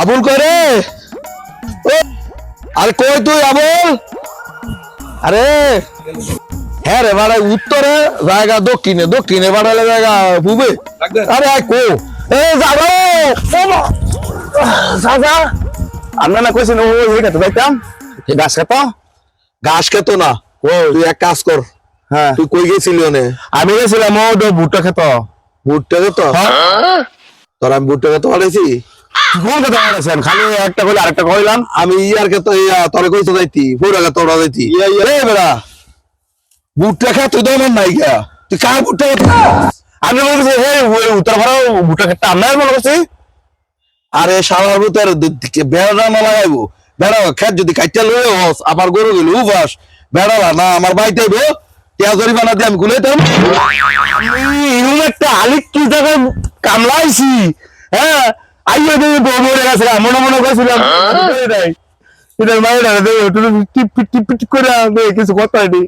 আবুল করে? আরে কই তুই আবুল? আরে হ্যাঁ রে বাড়াই উত্তরে জায়গা দক্ষিণে দক্ষিণে বাড়ালে জায়গা বুবে। আরে আয় কো। এ যাব চাচা আপনার না কইছেন ও ওই খেতে যাইতাম? গাছ খেতো? ঘাস খেত না। তুই এক কাজ কর। হ্যাঁ। তুই কই গেছিলি ওনে? আমি গেছিলাম ও ভুট্টা খেত। ভুট্টা খেত? তোর আমি ভুট্টা খেতে পাঠাইছি কোন কথা বলেছেন খালি একটা কইলে আরেকটা কইলাম। আমি ইয়ার খেত তোরে কইতে যাইতি পুরা খেত ওরা যাইতি। এ বেড়া ভুট্টা খা তুই দমন নাই গা তুই কার ভুট্টা খেত আমি বলছি হে উত্তর ভাড়া ভুট্টা খেতে আপনার মনে করছি আরে সারা ভূতের বেড়া না লাগাইবো বেড়া খেত যদি কাইটা লয়ে হস আবার গরু গেলে উবাস বেড়া না আমার বাড়িতে আইবো টিয়া জরিমানা দিয়ে আমি এরকম একটা আলিক কি জায়গায় কামলাইছি হ্যাঁ? আইয়া দিয়ে বউ মরে মনে মনে করছিলাম এটার মায়ের টিপ টিপ টিপ করে কিছু কথা নেই।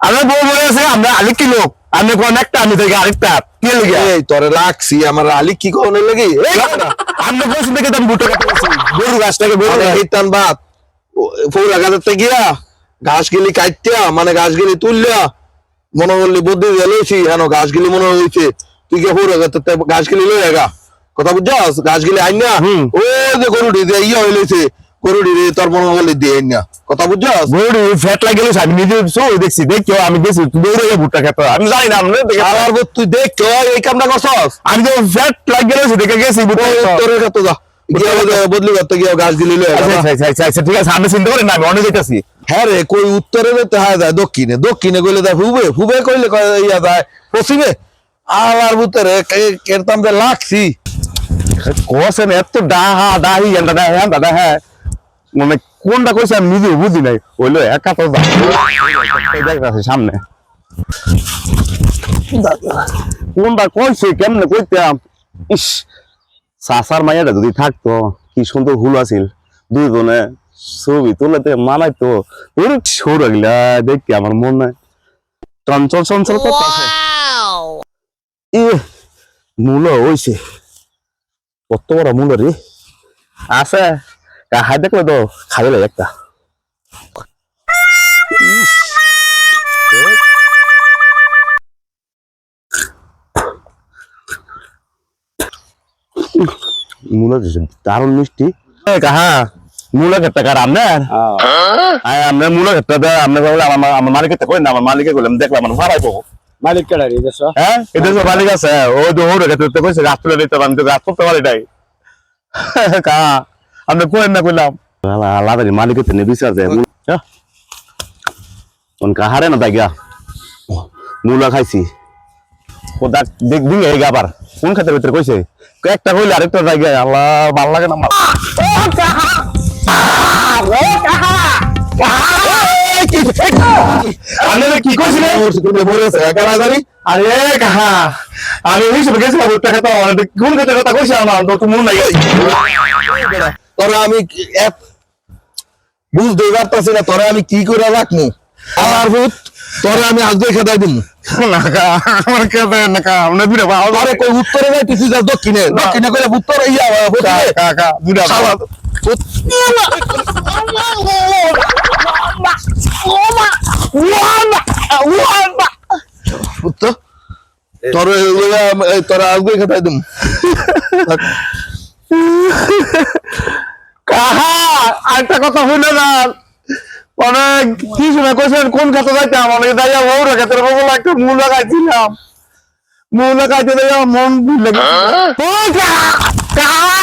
আমরা বউ মরে গেছে আমরা আলিক কি লোক। আমি কোন একটা আমি থেকে আরেকটা। কে লেগে এই তোরে রাখছি আমার আলি কি কখনো লেগে? আমরা পছন্দ থেকে আমি বুটো কাটতে গরু গাছটাকে বড় হিতান বাদ ফৌরা গাছাতে গিয়া ঘাস গিলি কাইটিয়া মানে ঘাস গিলি তুললিয়া মনে করলি বুদ্ধি লইছি হেন ঘাস গিলি মনে হইছে। তুই গিয়ে ফৌরা গাছাতে ঘাস গিলি লই গা। কথা বুঝছস ঘাস গিলি আইন না? ও যে গরুটি দিয়ে ইয়া হইলেছে গরুটি রে তোর মনে দিয়ে আইন না। কথা বুঝছস ফ্যাট লাগে আমি নিজে দেখছি আমি গেছি দৌড়ে গিয়ে ভুট্টা খেতে আমি জানি না আমরা দেখে আর তুই দেখ এই কামটা করছস? আমি তো ফ্যাট লাগে গেল দেখে গেছি ভুট্টা খেতে। যা। বদলি করতে গিয়ে গিলি লই আচ্ছা আচ্ছা আচ্ছা ঠিক আছে আমি চিন্তা করি না আমি অনেক দেখতেছি। হ্যাঁ রে কই উত্তরে যেতে যায় দক্ষিণে। দক্ষিণে কইলে যায় ফুবে ফুবে কইলে ইয়া যায় পশ্চিমে। আবার ভিতরে কেরতাম যে লাগছি। কোসেন এত ডাহা ডাহি এন্ডা ডাহা এন্ডা ডাহা। মানে কোনটা কইছে আমি নিজে বুঝি নাই। হইল একা তো দেখতাছি সামনে। কোনটা কইছে কেমনে কইতাম? ইস সাসার মাইয়াটা যদি থাকতো কি সুন্দর হুল আছিল। দুইজনে ছবি তুলেতে মানাই তো ওর সৌর গিলা দেখি আমার মনে চঞ্চল চঞ্চল ই মূল হইছে। কত বড় মূল রে আছে হাই দেখলে তো খাবে একটা। মূল দারুণ মিষ্টি। কাহা মূল কার আপনার আমরা মূল ক্ষেত্রে আমরা বলে আমার আমার কই না আমার মালিকে দেখলাম আমার ভাড়াই পাবো মালিক হ্যাঁ? মালিক আছে ও তো ওর তো কইছে গাছ তুলে দিতে আমি তো গাছ করতে পারি নাই। কা কই না কইলাম। আলাদা মালিকের তো বিচার যায় কোন কাহারে না খাইছি। ও দেখ দেখ দিন এই গাবার কোন ভিতরে কইছে? একটা কইলে আরেকটা জায়গায় আল্লাহ ভালো লাগে না আমার। আমি কি আরে কাহা। কোন খেতে কথা কইছি আমার? তো মন নাই। তোরা আমি এক- পারতাছি না তোরা আমি কি করে রাখব আমার ভূত তোরা আমি আজ দেয় দিন না কা আমার খেতে না কা আমরা দুটা ভালো তোরে কই উত্তরে যাই তুই যা দক্ষিণে। দক্ষিণে করে উত্তর ইয়া। কা কা শালা, ভূত উত্তর তোরে লইয়া, এই, তোরা আজ দেখে দেয় দিন কাহা একটা কথা শুনে না অনেক কি শুনে কইছেন কোন খাতে যাইতাম অনেক যাইয়া বউ একটা মূল লাগাইছিলাম। মূল লাগাইতে মন ভুল কাহা।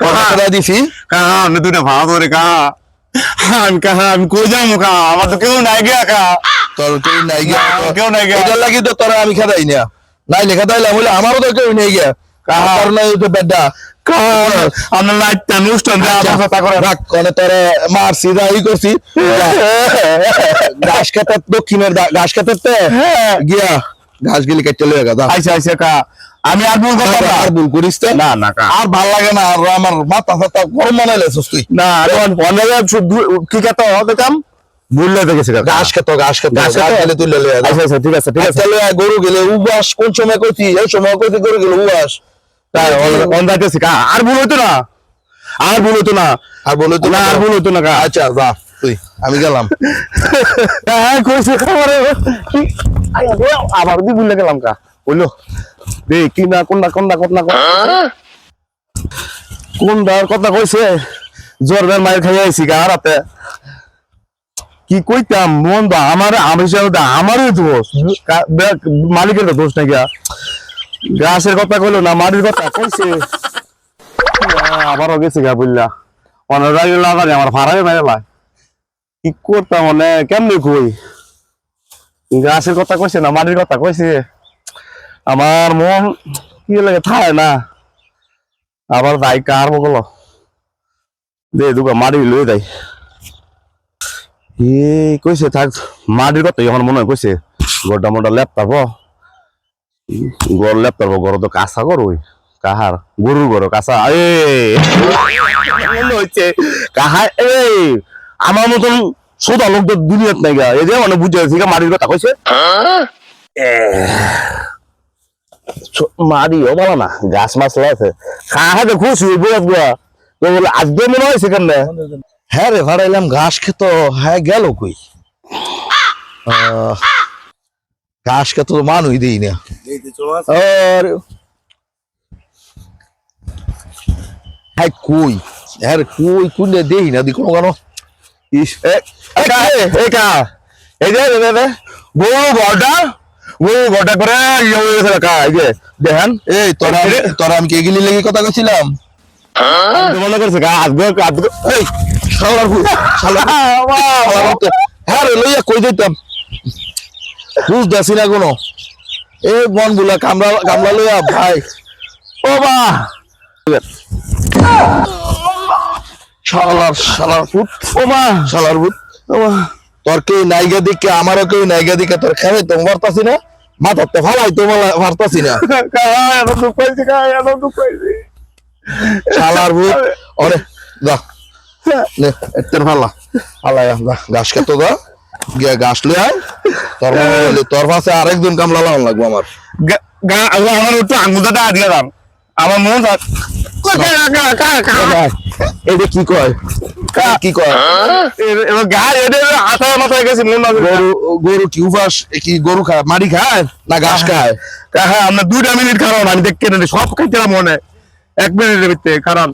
কথা দিছি? কাহা দুটা ভাড়া ধরে কাহা। আমি কাহা আমি কই যাব কাহা আমার তো কেউ নাই গিয়া কাহা তোর কেউ নাই গিয়া কেউ নাই গিয়া। এটার লাগি তো তোরা আমি খেদাই না নাই লেখা তাইলাম বলে আমারও তো কেউ নেই গিয়া। কাহার নাই তো বেডা। আমরা লাইটটা অনুষ্ঠান আচ্ছা, রাখ তোরে মারছি করছি। ঘাস খেতে দক্ষিণের ঘাস খেতে গিয়া। ঘাস গিলি কেটে লয়ে গা আইসা আইসা কা আমি আর ভুল করতাম না। আর ভুল করিস তো? না না কা আর ভালো লাগে না আর আমার মাথা ফাতা গরম বানাইলেছিস তুই না অনেক কি কথা দেখতাম ভুললে দেখেছি ঘাস খেত ঘাস খেত ঘাস খেত? তুই লয়ে আচ্ছা আচ্ছা ঠিক আছে ঠিক আছে আচ্ছা লয়ে গরু গেলে উবাস কোন সময় এই সময় গরু গেলে উবাস তাই অন যাইতেছি কা আর ভুল হইতো না আর ভুল হইতো না আর বলে তো না আর ভুল হইতো না কা আচ্ছা যা তুই আমি গেলাম। হ্যাঁ কইছে খাবারে। আবার দি ভুলে গেলাম কা। বলল দে কি না কোনটা কোনটা কোনটা কোনটার কথা কইছে? জোরদার মায়ের খাই আইছি গা রাতে। কি কইতাম মন দা আমার আমি দা আমারই দোষ। মালিকের তো দোষ নাকি গাছের কথা কইলো না মাটির কথা কইছে। আবারও গেছে গা বুঝলা অনেক আমার ভাড়াই মেলা কি করতাম মানে কেমনে কই? গাছের কথা কইছে না, মাটির কথা কইছে। আমার মন কি লাগে থায় না। আবার যাই কার বগল দে দুগা মাটি লই যাই। এ, কইছে থাক, মাটির কথা এখন মনে হয় কইছে। গোটা মোটা ল্যাপটপ গর ল্যাপটপ গর তো কাঁচা গর ওই। কাহার? গরুর গর কাঁচা। এ হচ্ছে কাহা এই! আমার মতন সোদা লোক তো দুনিয়াত নাই গা। এই যে মানে বুঝে গা, মাটির কথা কইছে। মারিও বলো না গাছ মাছ আছে খাহা তো খুশি বুঝাত গুয়া বলে আজকে মনে হয়েছে কেন হ্যাঁ রে ভাড়াইলাম ঘাস খেত হ্যাঁ গেল কই? ঘাস খেত তো মানুই দেই না। হ্যাঁ কই? হ্যাঁ কই কুন্ডে দেই না দি কোনো কেন এই যে রে রে গরু ঘরটা গরু ঘরটা করে ইয়ে হয়ে গেছে কা এই যে দেখেন। এই তোরা এ- তোরা আমি কে লেগে কথা কইছিলাম? মনে করছে হ্যাঁ রে লইয়া কই দিতাম বুঝ না কোনো। এই বনগুলা কামড়া কামড়া লইয়া ভাই। ও বা শালার শালার ভূত। ও মা শালার ভূত। ও মা তোর কেউ নাইগা দিকে আমারও কেউ নাইগা দিকে তোর খেলে তো পারতাছি না? মাথার তো ফালাই তো পারতাছি না। দুঃখ পাইছি দুঃখ পাইছি। শালার ভূত। ওরে যা। নে এত্তের ফালা। ফালাই যা। ঘাস খেতো যা। গিয়া ঘাস লই আয়। তোর তোর পাশে আরেকজন কামলা লাগান লাগবো আমার। আমার একটু আঙ্গুলটা দিয়ে দাম। আমার মন এটা কি কয়? কি কয়? এটা মাথায় গেছি মন গরু গরু কি উপাস কি গরু খায়? মাটি খায়? না ঘাস খায়? হ্যাঁ আমরা দুইটা মিনিট কারণ আমি দেখতে সব খাইতে মনে এক মিনিটের ভিতরে কারণ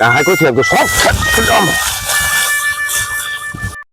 হ্যাঁ কইছি সব